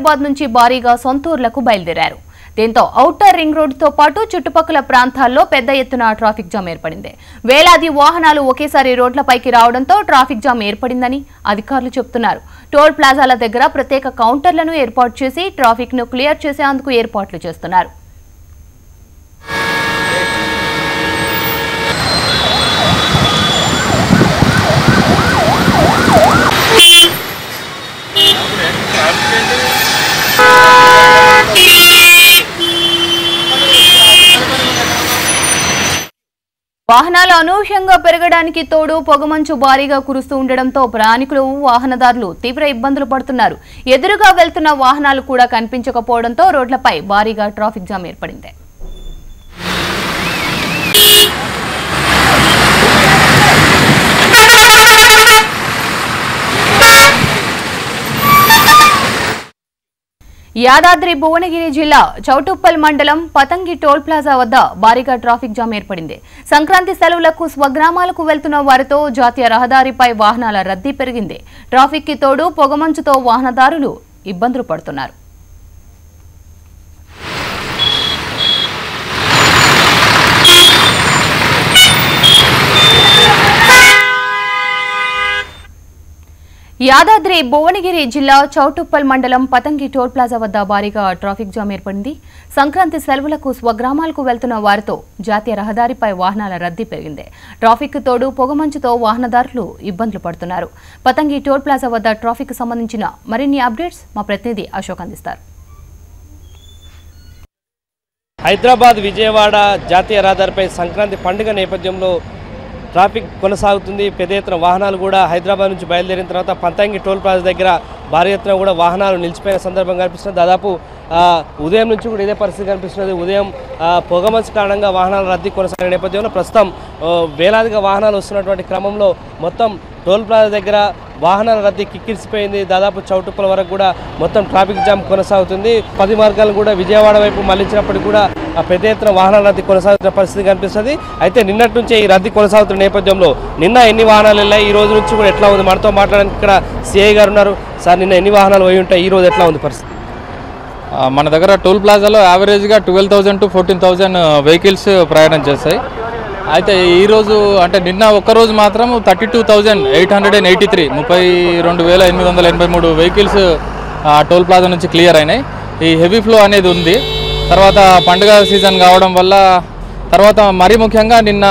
హైదరాబాద్ నుంచి భారీగా సొంతూర్లకు బయలుదేరారు. దీంతో ఔటర్ రింగ్ రోడ్డుతో పాటు చుట్టుపక్కల ప్రాంతాల్లో పెద్ద ఎత్తున ట్రాఫిక్ జామ్ ఏర్పడింది. వేలాది వాహనాలు ఒకేసారి రోడ్లపైకి రావడంతో ట్రాఫిక్ జామ్ ఏర్పడిందని అధికారులు చెబుతున్నారు. టోల్ ప్లాజాల దగ్గర ప్రత్యేక కౌంటర్లను ఏర్పాటు చేసి ట్రాఫిక్ను క్లియర్ చేసేందుకు ఏర్పాట్లు చేస్తున్నారు. వాహనాలు అనూహ్యంగా పెరగడానికి తోడు పొగమంచు భారీగా కురుస్తూ ఉండడంతో ప్రయాణికులు వాహనదారులు తీవ్ర ఇబ్బందులు పడుతున్నారు. ఎదురుగా వెళ్తున్న వాహనాలు కూడా కనిపించకపోవడంతో రోడ్లపై భారీగా ట్రాఫిక్ జామ్ ఏర్పడింది. యాదాద్రి భువనగిరి జిల్లా చౌటుప్పల్ మండలం పతంగి టోల్ ప్లాజా వద్ద భారీగా ట్రాఫిక్ జామ్ ఏర్పడింది. సంక్రాంతి సెలవులకు స్వగ్రామాలకు వెళ్తున్న వారితో జాతీయ రహదారిపై వాహనాల రద్దీ పెరిగింది. ట్రాఫిక్కి తోడు పొగమంచుతో వాహనదారులు ఇబ్బందులు పడుతున్నారు. యాదాద్రి భువనగిరి జిల్లా చౌటుప్పల్ మండలం పతంగి టోల్ ప్లాజా వద్ద భారీగా ట్రాఫిక్ జామ్ ఏర్పడింది. సంక్రాంతి సెలవులకు స్వగ్రామాలకు వెళ్తున్న వారితో జాతీయ రహదారిపై వాహనాల రద్దీ పెరిగింది. ట్రాఫిక్ తోడు పొగమంచుతో వాహనదారులు ఇబ్బందులు పడుతున్నారు. పతంగి టోల్ ప్లాజా వద్ద ట్రాఫిక్ సంబంధించిన మరిన్ని అప్డేట్స్ మా ప్రతినిధి అశోక్ అందిస్తారు. హైదరాబాద్ విజయవాడ జాతీయ రహదారిపై సంక్రాంతి పండుగ నేపథ్యంలో ట్రాఫిక్ కొనసాగుతుంది. పెద్ద ఎత్తున వాహనాలు కూడా హైదరాబాద్ నుంచి బయలుదేరిన తర్వాత పంతంగి టోల్ ప్లాజా దగ్గర భారీ ఎత్తున కూడా వాహనాలు నిలిచిపోయిన సందర్భం కనిపిస్తుంది. దాదాపు ఉదయం నుంచి కూడా ఇదే పరిస్థితి కనిపిస్తున్నది. ఉదయం పొగమంచు కారణంగా వాహనాల రద్దీ కొనసాగిన నేపథ్యంలో ప్రస్తుతం వేలాదిగా వాహనాలు వస్తున్నటువంటి క్రమంలో మొత్తం టోల్ ప్లాజా దగ్గర వాహనాల రద్దీ కిక్కిరిసిపోయింది. దాదాపు చౌటుప్పల వరకు కూడా మొత్తం ట్రాఫిక్ జామ్ కొనసాగుతుంది. పది మార్గాలు కూడా విజయవాడ వైపు మళ్ళించినప్పటికీ కూడా పెద్ద ఎత్తున వాహనాల రద్దీ కొనసాగుతున్న పరిస్థితి కనిపిస్తుంది. అయితే నిన్నటి నుంచే ఈ రద్దీ కొనసాగుతున్న నేపథ్యంలో నిన్న ఎన్ని వాహనాలు వెళ్ళాయి? ఈ రోజు నుంచి కూడా ఎట్లా ఉంది? మనతో మాట్లాడడానికి ఇక్కడ సిఐ గారు ఉన్నారు. సార్ నిన్న ఎన్ని వాహనాలు పోయి ఉంటాయి? ఈ రోజు ఎట్లా ఉంది పరిస్థితి? మన దగ్గర టోల్ ప్లాజాలో యావరేజ్గా twelve thousand to fourteen thousand vehicles ప్రయాణం చేస్తాయి. అయితే ఈరోజు అంటే నిన్న ఒక్కరోజు మాత్రం thirty two thousand eight hundred and eighty three ముప్పై రెండు వేల ఎనిమిది వందల ఎనభై మూడు వెహికల్స్ టోల్ ప్లాజా నుంచి క్లియర్ అయినాయి. ఈ హెవీ ఫ్లో అనేది ఉంది. తర్వాత పండుగ సీజన్ కావడం వల్ల తర్వాత మరీ ముఖ్యంగా నిన్న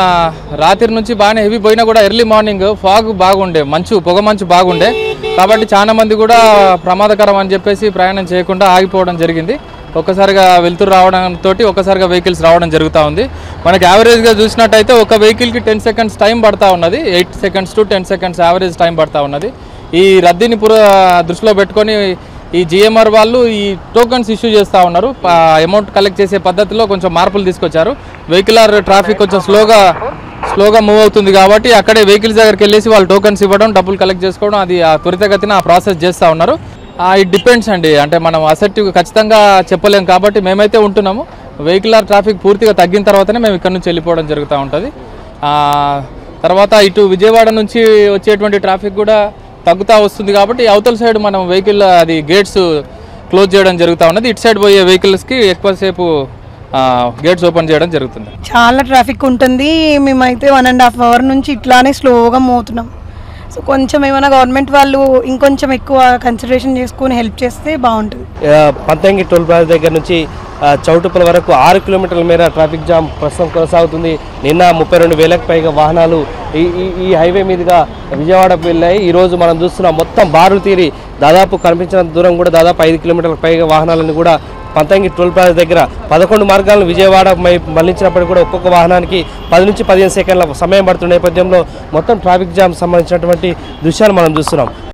రాత్రి నుంచి బాగానే హెవీ పోయినా కూడా ఎర్లీ మార్నింగ్ ఫాగ్ బాగుండే మంచు పొగ మంచు బాగుండే. కాబట్టి చాలా మంది కూడా ప్రమాదకరం అని చెప్పేసి ప్రయాణం చేయకుండా ఆగిపోవడం జరిగింది. ఒక్కసారిగా వెళ్తురు రావడంతో ఒక్కసారిగా వెహికల్స్ రావడం జరుగుతూ ఉంది. మనకి యావరేజ్గా చూసినట్టయితే ఒక వెహికల్కి టెన్ సెకండ్స్ టైం పడతా ఉన్నది. Eight seconds to ten seconds average time పడతా ఉన్నది. ఈ రద్దీని పుర దృష్టిలో పెట్టుకొని ఈ జిఎంఆర్ వాళ్ళు ఈ టోకన్స్ ఇష్యూ చేస్తూ ఉన్నారు. అమౌంట్ కలెక్ట్ చేసే పద్ధతిలో కొంచెం మార్పులు తీసుకొచ్చారు. వెహికలర్ ట్రాఫిక్ కొంచెం స్లోగా స్లోగా మూవ్ అవుతుంది కాబట్టి అక్కడే వెహికల్స్ దగ్గరికి వెళ్ళేసి వాళ్ళు టోకన్స్ ఇవ్వడం డబ్బులు కలెక్ట్ చేసుకోవడం అది ఆ త్వరితగతిన ఆ ప్రాసెస్ చేస్తూ ఉన్నారు. ఇట్ డిపెండ్స్ అండి. అంటే మనం అసెట్ ఖచ్చితంగా చెప్పలేం కాబట్టి మేమైతే ఉంటున్నాము. వెహికలర్ ట్రాఫిక్ పూర్తిగా తగ్గిన తర్వాతనే మేము ఇక్కడ నుంచి వెళ్ళిపోవడం జరుగుతూ ఉంటుంది. తర్వాత ఇటు విజయవాడ నుంచి వచ్చేటువంటి ట్రాఫిక్ కూడా తగ్గుతూ వస్తుంది కాబట్టి అవతల సైడ్ మనం వెహికల్ అది గేట్స్ క్లోజ్ చేయడం జరుగుతూ ఉన్నది. ఇటు సైడ్ పోయే వెహికల్స్కి ఎక్కువసేపు గేట్స్ ఓపెన్ చేయడం జరుగుతుంది. చాలా ట్రాఫిక్ ఉంటుంది. మేమైతే వన్ అండ్ హాఫ్ అవర్ నుంచి ఇట్లానే స్లోగా మోతున్నాం. సో కొంచెం ఏమైనా గవర్నమెంట్ వాళ్ళు ఇంకొంచెం ఎక్కువ కన్సిడరేషన్ చేసుకొని హెల్ప్ చేస్తే బాగుంటుంది. పంతంగి టోల్ ప్లాజా దగ్గర నుంచి ఆ, చౌటుప్పల వరకు ఆరు కిలోమీటర్ల మేర ట్రాఫిక్ జామ్ ప్రస్తుతం కొనసాగుతుంది. నిన్న ముప్పై రెండు వేలకు పైగా వాహనాలు ఈ ఈ- ఈ హైవే మీదుగా విజయవాడకు వెళ్ళాయి. ఈరోజు మనం చూస్తున్నాం మొత్తం బారులు తీరి దాదాపు కనిపించినంత దూరం కూడా దాదాపు ఐదు కిలోమీటర్ల పైగా వాహనాలను కూడా పంతంగి టోల్ ప్లాజా దగ్గర పదకొండు మార్గాలను విజయవాడ మై- మళ్ళించినప్పటికీ కూడా ఒక్కొక్క వాహనానికి పది నుంచి పదిహేను సెకండ్ల సమయం పడుతున్న నేపథ్యంలో మొత్తం ట్రాఫిక్ జామ్ సంబంధించినటువంటి దృశ్యాలు మనం చూస్తున్నాం.